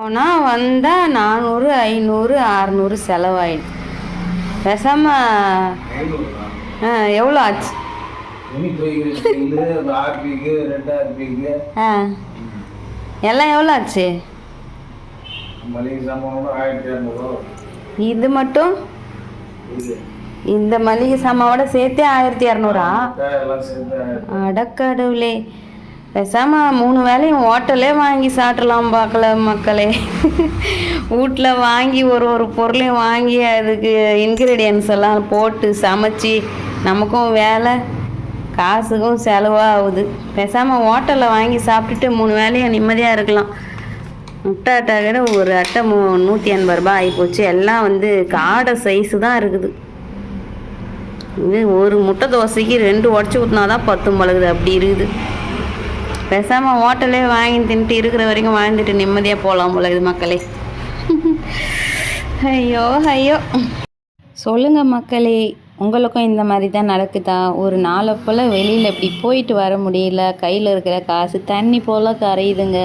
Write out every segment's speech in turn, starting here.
போனால் வந்தால் நானூறு ஐநூறு அறநூறு செலவாயிடுது பேசாமல் ஆ எவ்வளோ ஆச்சு? எல்லாம் எவ்வளோ ஆச்சு? இது மட்டும்? இந்த மளிகை சாமாவோட சேர்த்தே ஆயிரத்தி இரநூறா அடக்கடவுளே. பேசாம மூணு வேலையும் ஹோட்டலே வாங்கி சாப்பிடலாம் பார்க்கல மக்களே. வீட்டில் வாங்கி ஒரு ஒரு பொருளையும் வாங்கி அதுக்கு இன்க்ரீடியன்ஸ் எல்லாம் போட்டு சமைச்சு நமக்கும் வேலை காசுக்கும் செலவாகுது. பேசாமல் ஹோட்டலில் வாங்கி சாப்பிட்டுட்டு மூணு வேலையும் நிம்மதியாக இருக்கலாம். முட்டை அட்டை கூட ஒரு அட்டை மூ நூற்றி எண்பது ரூபாய் ஆகிப்போச்சு எல்லாம் வந்து காடை சைஸு தான் இருக்குது. இது ஒரு முட்டை தோசைக்கு ரெண்டு உடச்சி ஊற்றினா தான் பத்தும் பழகுது. அப்படி இருக்குது. பேசாமல் ஹோட்டலே வாங்கி தின்ட்டு இருக்கிற வரைக்கும் வாழ்ந்துட்டு நிம்மதியாக போகலாம் பழகுது மக்களே. ஐயோ ஐயோ. சொல்லுங்கள் மக்களே உங்களுக்கும் இந்த மாதிரி தான் நடக்குதா? ஒரு நாளை போல் வெளியில் இப்படி போயிட்டு வர முடியல. கையில் இருக்கிற காசு தண்ணி போல் கரையுதுங்க.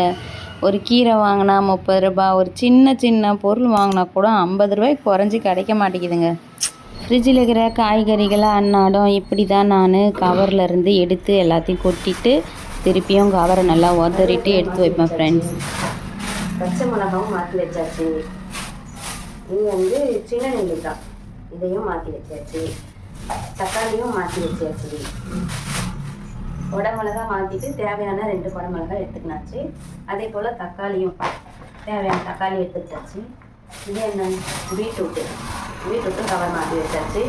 ஒரு கீரை வாங்கினா முப்பது ரூபாய் ஒரு சின்ன சின்ன பொருள் வாங்கினா கூட ஐம்பது ரூபாய்க்கு குறைஞ்சி கிடைக்க மாட்டேங்குதுங்க. ஃப்ரிட்ஜில் இருக்கிற காய்கறிகளை அன்னாடம் இப்படி தான் நான் கவரில் இருந்து எடுத்து எல்லாத்தையும் கொட்டிட்டு திருப்பியும் கவரை நல்லா உதறிட்டு எடுத்து வைப்பேன் ஃப்ரெண்ட்ஸ் பச்சை மிளகாவும் மாற்றி வச்சாச்சு. இது வந்து சின்ன நெல்லிக்காய் இதையும் மாற்றி வச்சாச்சு. தக்காளியும் மாற்றி வச்சாச்சு. குடமிளகா மாற்றிட்டு தேவையான ரெண்டு குடமிளகா எடுத்துக்கினாச்சு. அதே போல் தக்காளியும் தேவையான தக்காளி எடுத்துக்கிட்டாச்சு. இது என்ன? பீட்ரூட்டு. பீட்ரூட்டும் கவர் மாற்றி வச்சாச்சு.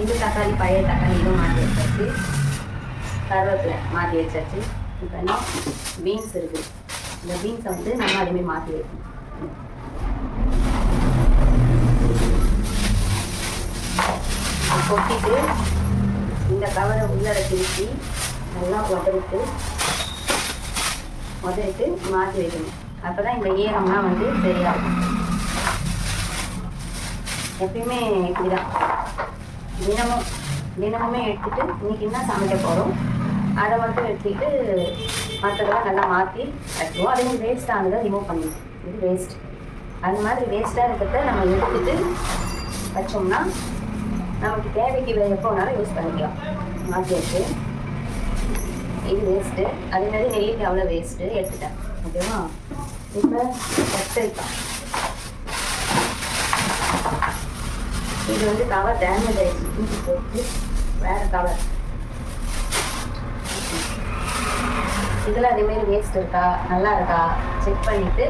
இந்த தக்காளி பழைய தக்காளியும் மாற்றி வச்சாச்சு. கருவேப்பிலை மாற்றி வச்சாச்சு. இப்போ என்ன? பீன்ஸ் இருக்குது இந்த பீன்ஸை வந்து நம்ம அதுமாரி மாற்றி வைக்கணும். கொட்டிட்டு இந்த கவரை உள்ளர திருப்பி நல்லா உதறிட்டு உதறிட்டு மாற்றி வைக்கணும். அப்போ தான் இந்த ஈரம்லாம் வந்து சரியாகும். எப்பயுமே இப்படிதான். தினமும் தினமுமே எடுத்துட்டு இன்னைக்கு என்ன சமைக்க போகிறோம் அதை மட்டும் எடுத்துக்கிட்டு மற்றதெல்லாம் நல்லா மாற்றி வச்சுருவோம் அதே மாதிரி வேஸ்ட் ஆனதை ரிமூவ் பண்ணிடுவோம். இது வேஸ்ட் அந்த மாதிரி வேஸ்ட்டாக இருக்கிறத நம்ம எடுத்துட்டு வச்சோம்னா நமக்கு தேவைக்கு வேறு எப்போ வேணாலும் யூஸ் பண்ணிக்கலாம் மாற்றி இது வேஸ்ட்டு அதே மாதிரி நெல்லிக்காய் அவ்வளோ வேஸ்ட்டு எடுத்துட்டேன். ஓகேவா? இப்போ கத்திரிக்காய். இது வந்து கவர் டேமேஜ் ஆகிடுச்சு போட்டு வேறு கவர் இதில் அதேமாரி வேஸ்ட் இருக்கா? நல்லா இருக்கா? செக் பண்ணிவிட்டு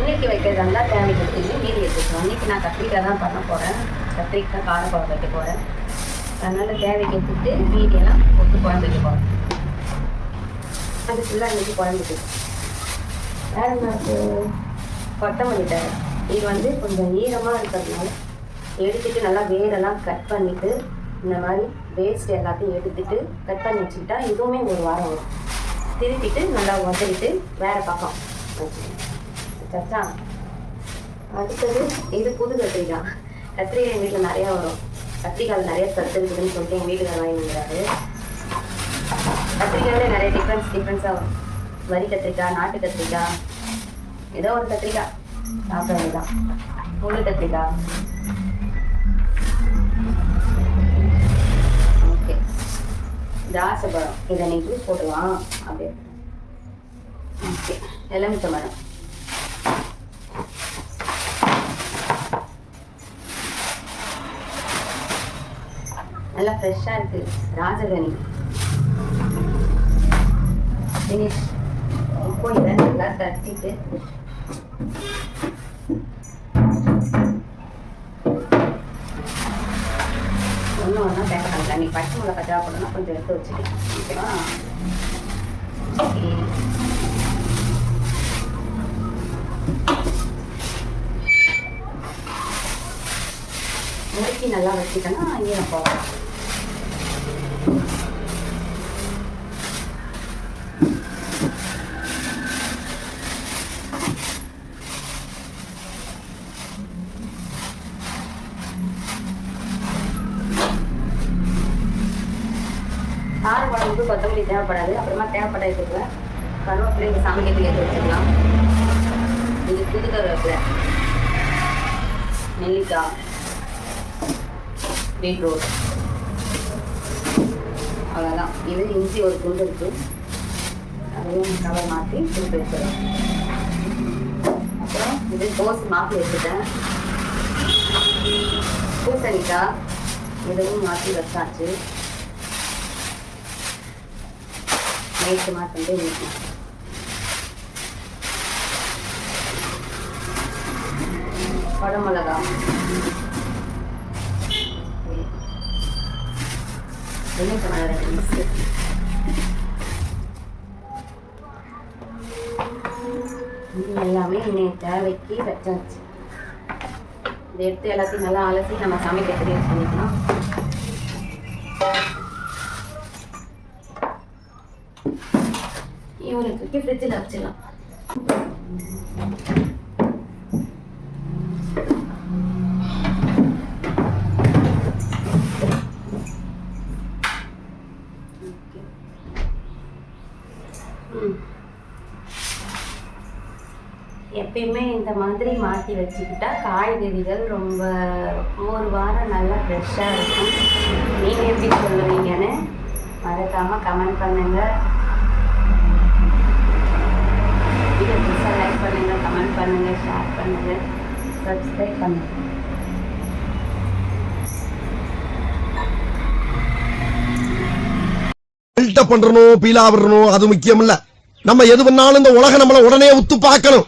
இன்னைக்கு வைக்கிறதா இருந்தால் தேவைக்கு எடுத்துக்கிட்டு மீதி எடுத்துக்கணும். இன்னைக்கு நான் கத்திரிக்காய் தான் பண்ண போகிறேன் கத்திரிக்காய் காரக்குழம்பு வைக்க போகிறேன் அதனால் தேவைக்கு எடுத்துக்கிட்டு மீதியெல்லாம் போட்டு குழம்பு வைக்க போகிறேன் அது ஃபுல்லாக இன்றைக்கி குழம்புக்கு வேறு என்ன கொத்தமல்லி தழை. இது வந்து கொஞ்சம் ஈரமாக இருக்கிறதுனால எடுத்துட்டு நல்லா வேரெல்லாம் கட் பண்ணிவிட்டு இந்த மாதிரி வேஸ்ட் எல்லாத்தையும் எடுத்துட்டு கட் பண்ணி வச்சுக்கிட்டா இதுவுமே ஒரு வாரம் வரும். திருப்பிட்டு நல்லா உதறிட்டு வேற பக்கம். சச்சா அடுத்தது இது புது கத்திரிக்காய் கத்திரிக்காய் எங்கள் வீட்டில் நிறையா வரும். கத்திரிக்காயில் நிறைய சத்து இருக்குதுன்னு சொல்லிட்டு எங்கள் வீட்டில் வாங்கி வந்துடுறாரு கத்திரிக்காயில நிறைய டிஃப்ரென்ஸ் டிஃப்ரென்ஸாக வரும். வரி கத்திரிக்காய் நாட்டு கத்திரிக்காய் ஏதோ ஒரு கத்திரிக்காய் சாப்பிட்றது தான். முழு கத்திரிக்காய் திராட்சை இதை நீ ஜூஸ் போட்டுக்கலாம் அப்படியே. ஓகே எலுமிச்ச மரம் நல்லா ஃப்ரெஷ்ஷாக இருக்குது ராஜகனி. ஃபினிஷ் இப்போ இதை நல்லா தட்டிட்டு. ஒன்றா நீ பச்சை மிளகா தேவைப்படணும் கொஞ்சம் எடுத்து வச்சுக்கலாம் ஓகேவா? முறுக்கி நல்லா வச்சுட்டேன்னா ஈரம் போகலாம் கார குழம்புக்கு கொத்தமல்லி தேவைப்படாது அப்புறமா தேவைப்பட்ட எடுத்துக்கலாம் கருவேப்பிலை இந்த சமைக்கிறதுக்கு எடுத்து வச்சுக்கலாம். இது புது கருவேப்பிலை. நெல்லிக்காய் பீட்ரூட். அவ்வளோதான் இது இஞ்சி ஒரு துண்டு இருக்குது அதையும் கவர் மாற்றி திருப்பி வச்சிடலாம். அப்புறம் இது கோஸ் மாற்றி வச்சுட்டேன். பூசணிக்காய் இதுவும் மாற்றி வச்சாச்சு. நைட்டு மாற்றிட்டு இன்னைக்கு குடமிளகா எண்ணெய் மிளகா எல்லாமே இன்னைக்கு தேவைக்கு வச்சாச்சு. இதை எடுத்து எல்லாத்தையும் நல்லா அலசி நம்ம சமைக்கிறதுக்கு யூஸ் பண்ணிக்கலாம். இவனுக்கு ஃப்ரிட்ஜில் வச்சிடலாம். எப்பயுமே இந்த மாதிரி மாற்றி வச்சுக்கிட்டா காய்கறிகள் ரொம்ப ஒரு வாரம் நல்லா ஃப்ரெஷ்ஷாக இருக்கும். நீங்கள் எப்படி சொல்லுவீங்கன்னு? மறக்காமல் கமெண்ட் பண்ணுங்கள் வீடியோ புதுசாக லைக் பண்ணுங்கள் கமெண்ட் பண்ணுங்கள் ஷேர் பண்ணுங்கள் சப்ஸ்கிரைப் பண்ணுங்கள் பில்டப் பண்றணும் பீலா விடணும் அது முக்கியம் இல்ல நம்ம எது பண்ணாலும் இந்த உலகம் நம்மள உடனே உத்து பார்க்கணும்.